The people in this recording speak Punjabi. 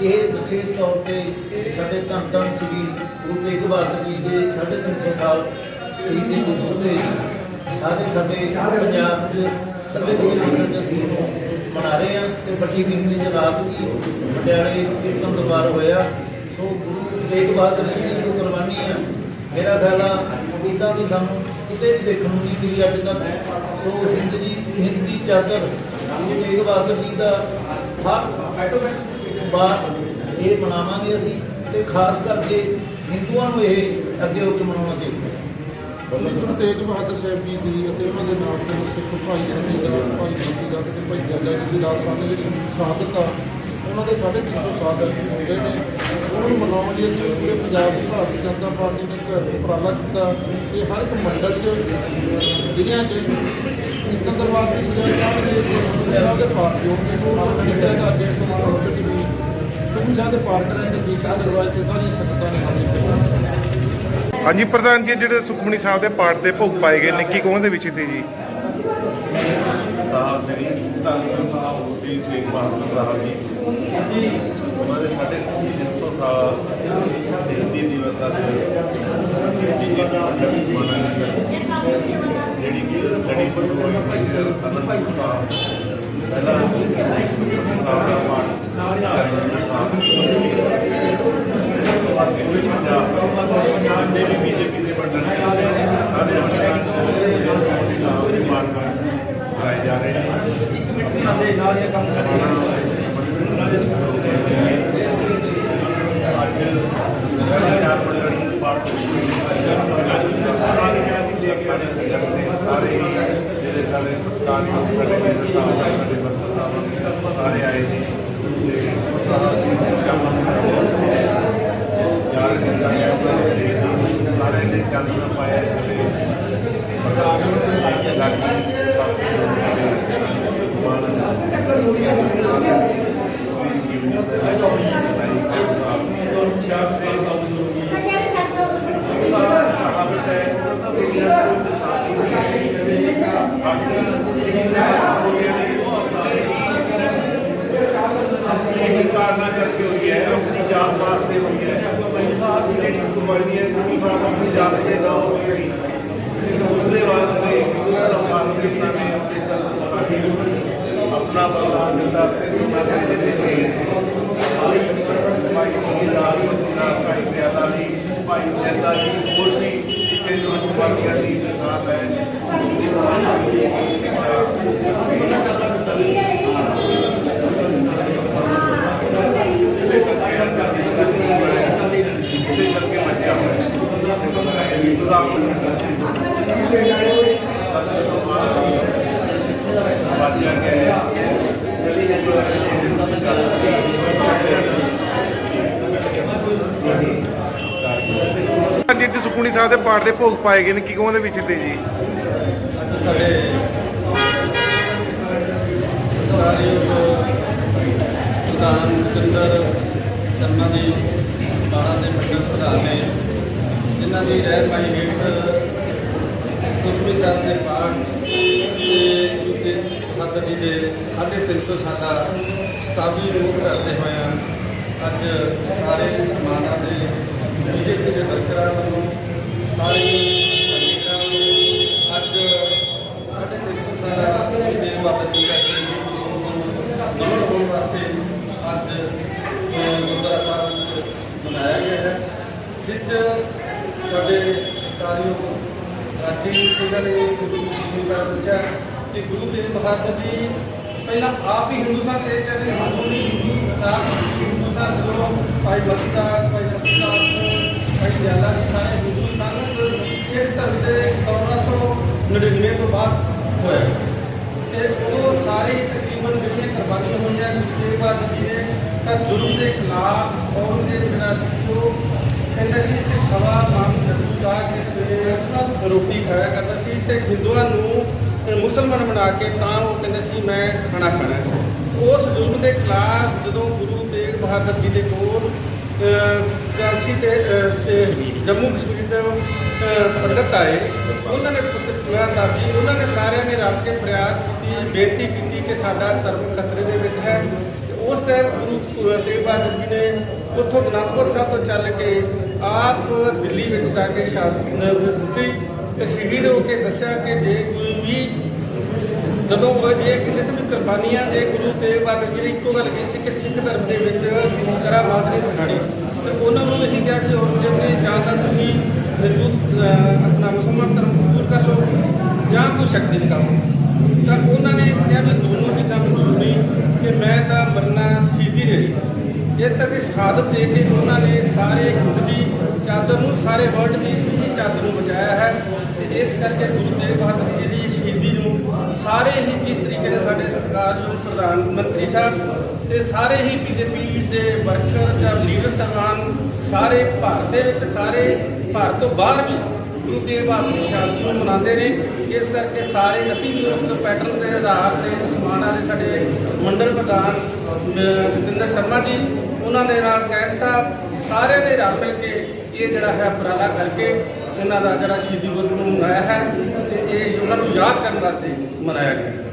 ਇਹ ਵਿਸ਼ੇਸ਼ ਤੌਰ ਤੇ ਸਾਡੇ ਧੰਨ ਧੰਨ ਸ੍ਰੀ ਗੁਰੂ ਤੇਗ ਬਹਾਦਰ ਜੀ ਦੇ 350 ਸਾਲ ਸ਼ਹੀਦੀ ਦਿਵਸ ਤੇ ਸਾਰੇ ਸਾਡੇ ਪੰਜਾਬ ਦੇ ਸਾਡੇ ਕੋਲ ਸੰਗਤ ਅਸੀਂ ਇਹਨੂੰ ਮਨਾ ਰਹੇ ਹਾਂ ਤੇ ਵੱਡੀ ਗਿਣਤੀ ਚ ਰਾਤ ਵੀ ਪਟਿਆਲੇ ਕੀਰਤਨ ਦਰਬਾਰ ਹੋਇਆ। ਸੋ ਗੁਰੂ ਤੇਗ ਬਹਾਦਰ ਜੀ ਦੀ ਜੋ ਕੁਰਬਾਨੀ ਆ, ਮੇਰਾ ਖਿਆਲ ਆ ਇਦਾਂ ਦੀ ਸਾਨੂੰ ਕਿਤੇ ਵੀ ਦੇਖਣ ਨੂੰ ਨਹੀਂ ਮਿਲੀ ਅੱਜ ਤੱਕ। ਸੋ ਹਿੰਦ ਜੀ, ਹਿੰਦੀ ਚਾਦਰ ਗੁਰੂ ਤੇਗ ਬਹਾਦਰ ਜੀ ਦਾ ਹਰ ਬਾਰ ਇਹ ਮਨਾਵਾਂਗੇ ਅਸੀਂ ਤੇ ਖਾਸ ਕਰਕੇ ਹਿੰਦੂਆਂ ਨੂੰ ਇਹ ਅੱਗੇ ਹੋ ਕੇ ਮਨਾਉਣਾ ਚਾਹੀਦਾ ਗੁਰੂ ਤੇਗ ਬਹਾਦਰ ਸਾਹਿਬ ਜੀ ਦੀ ਅਤੇ ਉਹਨਾਂ ਦੇ ਨਾਲ ਦੇ ਸਿੱਖ ਭਾਈ ਜੀ ਦਾ ਭਾਈ ਜੀ ਦਾ ਤੇ ਭਾਈ ਜੱਗਾ ਜੀ ਦੀ ਰਾਤ ਸਾਹਮਣੇ ਜਿਹੜੀ ਸ਼ਹਾਦਤ ਆ, ਉਹਨਾਂ ਦੇ ਸਾਡੇ 300 ਸਾਲ ਹੁੰਦੇ ਨੇ। ਉਹਨਾਂ ਨੂੰ ਮਨਾਉਣ ਲਈ ਅਸੀਂ ਪੂਰੇ ਪੰਜਾਬ ਦੀ ਭਾਰਤੀ ਜਨਤਾ ਪਾਰਟੀ ਨੇ ਇੱਕ ਉਪਰਾਲਾ ਕੀਤਾ ਤੇ ਹਰ ਇੱਕ ਮੰਡਲ 'ਚ ਜ਼ਿਲ੍ਹਿਆਂ 'ਚ ਇੱਕ ਦਰਬਾਰ ਦੀ ਸਜਾਇਆ ਜਾਵੇ ਇਹਨਾਂ ਦੇ ਪਾਰਟੀ ਉਹ ਜਿਹੜਾ ਦਾ ਅੱਗੇ ਸਮਾਨ ਹੋ ਚੁੱਕੀ ਸੀ ਕਿਉਂਕਿ ਸਾਡੇ ਪਾਰਟਨਰ ਦੇ ਦੀਸਾ ਦਰਬਾਰ 'ਚ ਸਾਰੀਆਂ ਸੰਗਤਾਂ ਨੇ ਹਾਜ਼ਰ ਕੀਤਾ ਹਾਂਜੀ, ਪ੍ਰਧਾਨ ਜੀ, ਜਿਹੜੇ ਸੁਖਮਨੀ ਸਾਹਿਬ ਦੇ ਪਾਠ ਦੇ ਭੋਗ ਪਾਏ ਗਏ ਨਿੱਕੀ ਕੀ ਕਹੋਗੇ ਵਿਸ਼ੇ ਤੇ ਜੀ? ਸਾਹਿਬ ਸ੍ਰੀ ਧੰਨ ਸਾਹਿਬ ਜੀ ਤੇਗ ਬਹਾਦਰ ਸਾਹਿਬ ਜੀ। ਉਹਨਾਂ ਦੇ ਸਾਡੇ 300 ਸਾਲ ਸ਼ਹੀਦੀ ਦਿਵਸ ਅੱਜ ਜਿਹੜੀ ਕਿ ਲੜੀ ਸ਼ੁਰੂ ਹੋਈ ਹੈ ਸਾਹਿਬ ਸਾਰੇ ਮੰਡਲਾਂ ਚ ਸੁਖਮਨੀ ਸਾਹਿਬ ਦੇ ਪਾਠ ਕਰਾਏ ਜਾ ਰਹੇ ਨੇ ਅੱਜ ਸਾਡੇ ਚਾਰ ਮੰਡਲ ਨੂੰ ਪਾਠ ਸਾਡੇ ਸੰਗਤ ਨੇ ਸਾਰੇ ਹੀ ਜਿਹੜੇ ਸਾਡੇ ਸਰਕਾਰੀ ਸਾਡੇ ਮੇਰੇ ਸਾਹਿਬ ਆ, ਸਾਡੇ ਬੰਦਾ ਸਾਹਿਬ ਆ, ਸਾਰੇ ਆਏ ਨੇ ਤੇ ਸ਼ਾਮਾਂ ਨੂੰ ਯਾਰ ਕਿੰਨਾ ਹੈ ਉਹਨਾਂ ਦੇ ਸਰੀਰ ਨੂੰ ਸਾਰੇ ਨੇ ਚਾਨਣਾ ਪਾਇਆ ਜਿਹੜੇ ਪ੍ਰਧਾਨ ਲਾਗੀ ਸ਼ਹਾਦਤ ਹੈ, ਉਹਨਾਂ ਦਾ ਦੁਨੀਆ ਤੋਂ ਨਿਸ਼ਾਨ ਨਹੀਂ ਬਾਕੀ ਜਿਹੜੀ ਸ਼ਹਾਦਤ ਹੋਈ ਹੈ ਉਹ ਆਪਣੇ ਆਪਣੇ ਹੀ ਕਾਰਨਾਂ ਕਰਕੇ ਹੋਈ ਹੈ ਆਪਣੀ ਜਾਨ ਵਾਸਤੇ ਹੋਈ ਹੈ ਗੁਰੂ ਸਾਹਿਬ ਦੀ ਜਿਹੜੀ ਕੁਰਬਾਨੀ ਹੈ ਗੁਰੂ ਸਾਹਿਬ ਆਪਣੀ ਜਾਨ ਦੇ ਨਾ ਹੋ ਕੇ ਵੀ ਉਸਦੇ ਵਾਸਤੇ ਹਿੰਦੂ ਧਰਮ ਵਾਸਤੇ ਉਹਨਾਂ ਨੇ ਆਪਣੀ ਸਰਦਾਰੀ ਆਪਣਾ ਬਲਿਦਾਨ ਦਿੱਤਾ ਤੇ ਉਹਨਾਂ ਦੇ ਜਿਹੜੇ ਵੀਰ ਭਾਈ ਸਿੰਘਦਾਰ ਮਦੀਨਾ ਭਾਈ ਪਿਆਦਾ ਜੀ ਭਾਈ ਮਹਿਤਾ ਜੀ ਹੋਰ ਵੀ ਕਿਸੇ ਨੂੰ ਕੁਰਬਾਨੀਆਂ ਦੀ ਮਿਸਾਲ ਹੈ ਗੁਰੂ ਸਾਹਿਬ ਦੀ ਸਿੱਖਿਆ ਇਸੇ ਕਰਕੇ ਅੱਜ ਅਸੀਂ ਇਸੇ ਕਰਕੇ ਬਚਿਆ ਹੋਇਆ ਹੈ ਗੁਰੂ ਸਾਹਿਬ ਸਾਹਿਬ ਦੇ ਪਾਠ ਦੇ ਭੋਗ ਪਾਏ ਗਏ ਨੇ। ਕੀ ਕਹੋਗੇ ਵਿਸ਼ੇ ਤੇ ਜੀ? ਸਾਡੇ ਪ੍ਰਧਾਨ ਚੰਦਰ ਸ਼ਰਮਾ ਜੀ ਬਾਰਾਂ ਦੇ ਮੰਡਲ ਪ੍ਰਧਾਨ ਨੇ ਜਿਨ੍ਹਾਂ ਦੀ ਰਹਿਨਮਾਈ ਹੇਠ ਸੁਖਮਨੀ ਸਾਹਿਬ ਦੇ ਪਾਠ ਤੇ ਜੁਤੇ ਬਹਾਦਰ ਜੀ ਦੇ 350 ਸਾਲਾ ਸਤਾਬੀ ਨੂੰ ਕਰਦੇ ਹੋਏ ਅੱਜ ਸਾਰੇ ਸਮਾਨਾਂ ਦੇ ਬੀਜੇਪੀ ਦੇ ਵਰਕਰਾਂ ਵੱਲੋਂ ਸਾਰੇ ਸੰਗਤਾਂ ਨੂੰ ਅੱਜ ਸਾਡੇ ਤਿੰਨ ਸੌ ਸਾਲਾ ਦੇ ਬਾਬਤ ਜੀ ਦਾ ਨਮਨ ਹੋਣ ਵਾਸਤੇ ਅੱਜ ਅਹ, ਗੁਰਦੁਆਰਾ ਸਾਹਿਬ ਵਿੱਚ ਮਨਾਇਆ ਗਿਆ ਹੈ ਜਿਸ 'ਚ ਸਾਡੇ ਕਾਰਿਓ ਰਾਜੀ ਸਿੰਘਾਂ ਨੇ ਜੀ ਦਾ ਦੱਸਿਆ ਕਿ ਗੁਰੂ ਤੇਗ ਬਹਾਦਰ ਜੀ ਪਹਿਲਾਂ ਆਪ ਹੀ ਹਿੰਦੂ ਸਨ ਤੇ ਕਹਿੰਦੇ ਹਿੰਦੂ ਨਹੀਂ ਹਿੰਦੂ ਤਾਂ ਹਿੰਦੂ ਸਨ, ਜਦੋਂ ਭਾਈ ਬਖਤਾ ਭਾਈ ਸਤਿਦਾਸ ਭਾਈ ਜੈਲਾ ਜੀ ਸਾਰੇ ਹਿੰਦੂ ਸਨ ਸਿੱਖ ਧਰਮ ਦੇ 1499 ਤੋਂ ਬਾਅਦ ਹੋਇਆ। ਤੇ ਉਹ ਸਾਰੇ ਤਕਰੀਬਨ ਜਿਹੜੀਆਂ ਕੁਰਬਾਨੀਆਂ ਹੋਈਆਂ, ਗੁਰੂ ਤੇਗ ਬਹਾਦਰ ਜੀ ਨੇ, ਤਾਂ ਜ਼ੁਲਮ ਦੇ ਖਿਲਾਫ ਔਰ ਦੇ ਬਿਨਾਂ ਜੋ ਕਹਿੰਦੇ ਸੀ ਕਿ ਸਵਾ ਨਾਮ ਜੱਦੂ ਲਾ ਕੇ ਸਵੇਰੇ ਰੋਟੀ ਖਾਇਆ ਕਰਦਾ ਸੀ ਤੇ ਹਿੰਦੂਆਂ ਨੂੰ ਮੁਸਲਮਾਨ ਬਣਾ ਕੇ ਤਾਂ ਉਹ ਕਹਿੰਦੇ ਸੀ ਮੈਂ ਖਾਣਾ ਖਾਣਾ ਉਸ ਜ਼ੁਲਮ ਦੇ ਖਿਲਾਫ ਜਦੋਂ ਗੁਰੂ ਤੇਗ ਬਹਾਦਰ ਜੀ ਦੇ ਕੋਲ ਕਾਂਸੀ ਤੇ ਜੰਮੂ ਕਸ਼ਮੀਰ ਦੇ ਅਹ, ਪੰਡਤ ਆਏ ਉਹਨਾਂ ਨੇ ਪੱਤਰਕਾਰ ਸੀ ਉਹਨਾਂ ਨੇ ਸਾਰਿਆਂ ਨੇ ਰਲ ਕੇ ਫਰਿਆਦ ਕੀਤੀ ਬੇਨਤੀ ਕੀਤੀ ਕਿ ਸਾਡਾ ਧਰਮ ਖਤਰੇ ਦੇ ਵਿੱਚ ਹੈ। ਉਸ ਟਾਈਮ ਗੁਰੂ ਤੇਗ ਬਹਾਦਰ ਜੀ ਨੇ ਉੱਥੋਂ ਅਨੰਦਪੁਰ ਸਾਹਿਬ ਤੋਂ ਚੱਲ ਕੇ ਆਪ ਦਿੱਲੀ ਵਿੱਚ ਜਾ ਕੇ ਸ਼ਹਾਦਤ ਦਿੱਤੀ ਤੇ ਸ਼ਹੀਦ ਹੋ ਕੇ ਦੱਸਿਆ ਕਿ ਜੇ ਕੋਈ ਵੀ ਜਦੋਂ ਉਹ ਇਹ ਕਹਿੰਦੇ ਸੀ ਵੀ ਕੁਰਬਾਨੀਆਂ ਦੇ ਗੁਰੂ ਤੇਗ ਬਹਾਦਰ ਜੀ ਨੇ ਇੱਕੋ ਗੱਲ ਕਹੀ ਸੀ ਕਿ ਸਿੱਖ ਧਰਮ ਦੇ ਵਿੱਚ ਕਰਾਮਾਤ ਨਹੀਂ ਦਿਖਾਣੀ। ਤੇ ਉਹਨਾਂ ਨੂੰ ਇਹੀ ਕਿਹਾ ਸੀ ਔਰੰਗਜ਼ੇਬ ਨੇ ਜਾਂ ਤਾਂ ਤੁਸੀਂ ਹਿੰਦੂ ਆਪਣਾ ਮੁਸਲਮਾਨ ਧਰਮ ਕਬੂਲ ਕਰ ਲਓ ਜਾਂ ਕੋਈ ਸ਼ਕਤੀ ਦਿਖਾਓ। ਤਾਂ ਉਹਨਾਂ ਨੇ ਕਿਹਾ ਵੀ ਦੋਨੋਂ ਚੀਜ਼ਾਂ ਮਨਜ਼ੂਰ ਨਹੀਂ ਕਿ ਮੈਂ ਤਾਂ ਮਰਨਾ ਸ਼ਹੀਦੀ ਦੇ ਰਹੀ ਇਸ ਕਰਕੇ ਸ਼ਹਾਦਤ ਦੇ ਕੇ ਉਹਨਾਂ ਨੇ ਸਾਰੇ ਹਿੰਦ ਦੀ ਚਾਦਰ ਨੂੰ, ਸਾਰੇ ਵਰਲਡ ਦੀ ਹੀ ਚਾਦਰ ਨੂੰ ਬਚਾਇਆ ਹੈ ਤੇ ਇਸ ਕਰਕੇ ਗੁਰੂ ਤੇਗ ਬਹਾਦਰ ਜੀ ਦੀ ਸ਼ਹੀਦੀ ਨੂੰ ਸਾਰੇ ਹੀ ਜਿਸ ਤਰੀਕੇ ਨਾਲ ਸਾਡੇ ਸਰਕਾਰ ਨੂੰ, ਪ੍ਰਧਾਨ ਮੰਤਰੀ ਸਾਹਿਬ ਤੇ ਸਾਰੇ ਹੀ ਬੀਜੇਪੀ ਦੇ ਵਰਕਰ ਜਾਂ ਲੀਡਰ ਸਾਹਿਬਾਨ ਸਾਰੇ ਭਾਰਤ ਦੇ ਵਿੱਚ, ਸਾਰੇ ਭਾਰਤ ਤੋਂ ਬਾਹਰ ਵੀ ਗੁਰੂ ਤੇਗ ਬਹਾਦਰ ਦੀ ਸ਼ਹਾਦਤ ਨੂੰ ਮਨਾਉਂਦੇ ਨੇ। ਇਸ ਕਰਕੇ ਸਾਰੇ ਅਸੀਂ ਵੀ ਉਸ ਪੈਟਰਨ ਦੇ ਆਧਾਰ ਤੇ ਸਮਾਨਾਂ ਦੇ ਸਾਡੇ ਮੰਡਲ ਪ੍ਰਧਾਨ ਜਤਿੰਦਰ ਸ਼ਰਮਾ ਜੀ, ਉਹਨਾਂ ਦੇ ਨਾਲ ਕੈਂਟ ਸਾਹਿਬ, ਸਾਰਿਆਂ ਦੇ ਰਲ ਮਿਲ ਕੇ ਇਹ ਜਿਹੜਾ ਹੈ ਉਪਰਾਲਾ ਕਰਕੇ ਇਹਨਾਂ ਦਾ ਜਿਹੜਾ ਸ਼ਹੀਦੀ ਗੁਰੂ ਨੂੰ ਮਨਾਇਆ ਹੈ ਤੇ ਇਹ ਉਹਨਾਂ ਨੂੰ ਯਾਦ ਕਰਨ ਵਾਸਤੇ ਮਨਾਇਆ ਗਿਆ।